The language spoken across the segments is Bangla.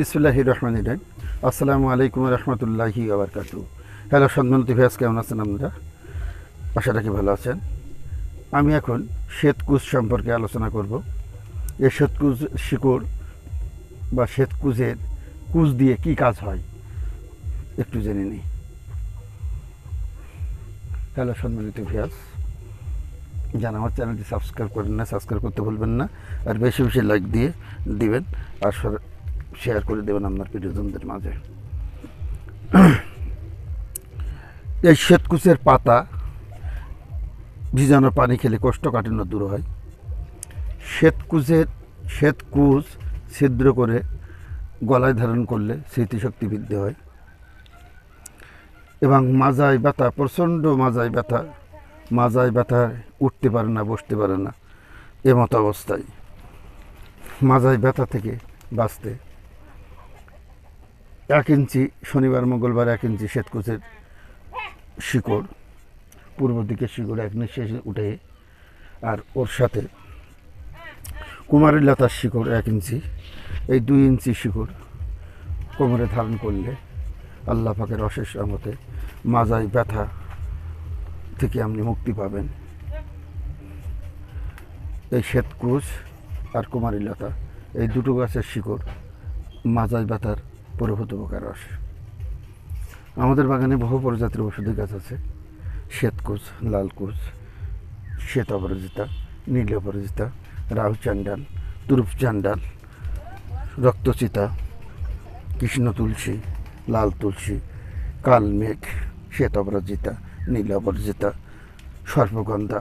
বিসমুল্লাহ রহমান ইরাম আসসালামু আলাইকুম রহমতুল্লাহি আবরকাতু হ্যালো সম্মানিত ভিয়াস কেমন আছেন আপনারা? আশা রাখি ভালো আছেন। আমি এখন শ্বেতকুজ সম্পর্কে আলোচনা করব। এই শ্বেতকুজ শিকড় বা শ্বেতকুজের কুজ দিয়ে কি কাজ হয়, একটু জেনে নিই। হ্যালো সম্মানিত ভিয়াস যারা আমার চ্যানেলটি সাবস্ক্রাইব করেন না, সাবস্ক্রাইব করতে ভুলবেন না, আর বেশি বেশি লাইক দিয়ে দিবেন। আর শেয়ার করে দেবেন আপনার প্রিয়জনদের মাঝে। এই শ্বেতকুচের পাতা ভিজানো পানি খেলে কোষ্ঠকাঠিন্য দূর হয়। শ্বেতকুচের, শ্বেতকুচ ছিদ্র করে গলায় ধারণ করলে স্মৃতিশক্তি বৃদ্ধি হয়। এবং মাজায় ব্যথা, প্রচণ্ড মাজায় ব্যথা মাজায় ব্যথা উঠতে পারে না, বসতে পারে না, এমতো অবস্থায়। মাজায় ব্যথা থেকে বাঁচতে এক ইঞ্চি, শনিবার, মঙ্গলবার এক ইঞ্চি শ্বেতকুচের শিকড়, পূর্ব দিকে শিকড় এক নিঃশ্বাসে উঠে, আর ওর সাথে কুমারী লতার শিকড় এক ইঞ্চি। এই দুই ইঞ্চি শিকড় কোমরে ধারণ করলে আল্লাহ পাকের অশেষ রহমতে মাজায় ব্যথা থেকে আপনি মুক্তি পাবেন। এই শ্বেতকুচ আর কুমারী লতা এই দুটো গাছের শিকড় মাজায় ব্যথার প্রভূত উপকার আসে আমাদের বাগানে বহু প্রজাতির ওষুধি গাছ আছে। শ্বেতকুচ লালকুচ শ্বেত অপরাজিতা নীল অপরাজিতা রাহু চান্ডাল তুরুপ চান্ডাল রক্তচিতা, কৃষ্ণ তুলসী, লাল তুলসী, কালমেঘ শ্বেত অপরাজিতা নীল অপরাজিতা সর্পগন্ধা,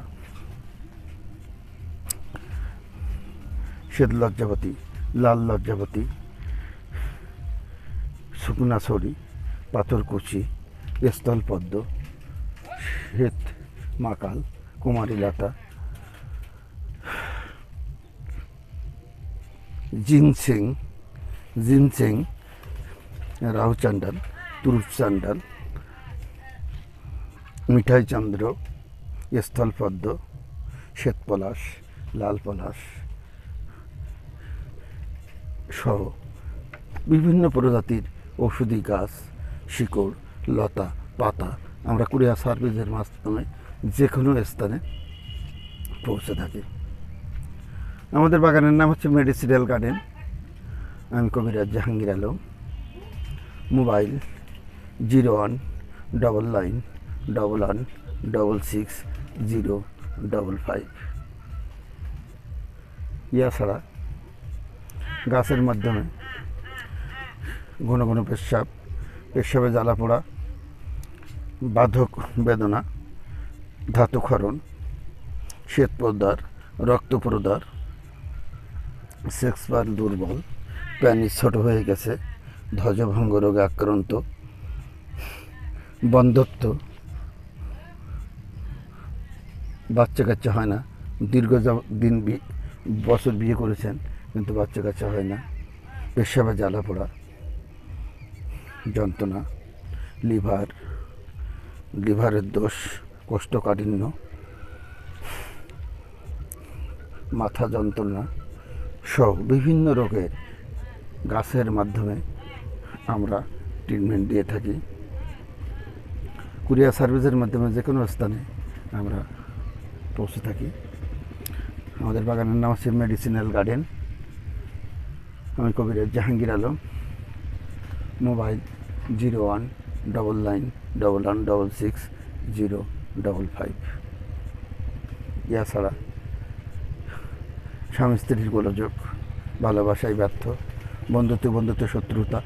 শ্বেত লজ্জাবতী, লাল লজ্জাবতী শুকনা ছড়ি পাথরকুচি, স্থলপদ্ম, শ্বেত মাকাল, কুমারী লতা, জিনসিং জিনসিং রাহু চান্ডাল তুরুপ চান্ডাল মিঠাই চন্দ্র স্থলপদ্ম শ্বেত পলাশ লাল পলাশ সহ বিভিন্ন প্রজাতির ঔষধি গাছ, শিকড়, লতা, পাতা আমরা কুরিয়া সার্ভিসের মাধ্যমে যে কোনো স্থানে পৌঁছে থাকি। আমাদের বাগানের নাম হচ্ছে মেডিসিনাল গার্ডেন, আমি কবিরাজ Jahangir Alam. Mobile zero one double nine double one double six zero double five. ইয়া ছাড়া গাছের মাধ্যমে ঘন ঘন পেশাব, পেশাবে জ্বালা পোড়া, বাধক বেদনা, ধাতুক্ষরণ শ্বেত প্রদার রক্ত প্রদার সেক্স বার দুর্বল, প্যানিস ছোট হয়ে গেছে, ধ্বজভঙ্গ রোগে আক্রান্ত, বন্ধত্ব, বাচ্চা কাচ্চা হয় না, দীর্ঘ দিন বছর বিয়ে করেছেন, কিন্তু বাচ্চা কাচ্চা হয় না, পেশাবে জ্বালা পোড়া যন্ত্রণা, লিভার, লিভারের দোষ কোষ্ঠকাঠিন্য, মাথা যন্ত্রণা সহ বিভিন্ন রোগের গাছের মাধ্যমে আমরা ট্রিটমেন্ট দিয়ে থাকি। কুরিয়ার সার্ভিসের মাধ্যমে যে কোনো স্থানে আমরা পৌঁছে থাকি। আমাদের বাগানের নাম হচ্ছে মেডিসিনাল গার্ডেন। আমি কবিরাজ Jahangir Alam. Mobile zero one double nine double one double six zero double five. ইয়া ছাড়া স্বামী স্ত্রীর গোলযোগ, ভালোবাসায় ব্যর্থ, বন্ধুত্ব বন্ধুত্ব শত্রুতা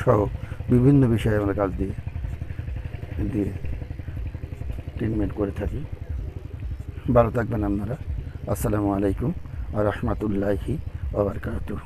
সহ বিভিন্ন বিষয়ে আমরা কাজ দিয়ে দিয়ে ট্রিটমেন্ট করে থাকি। ভালো থাকবেন আপনারা। আসসালামু আলাইকুম আ রহমতুল্লাহি আবরকাতুহ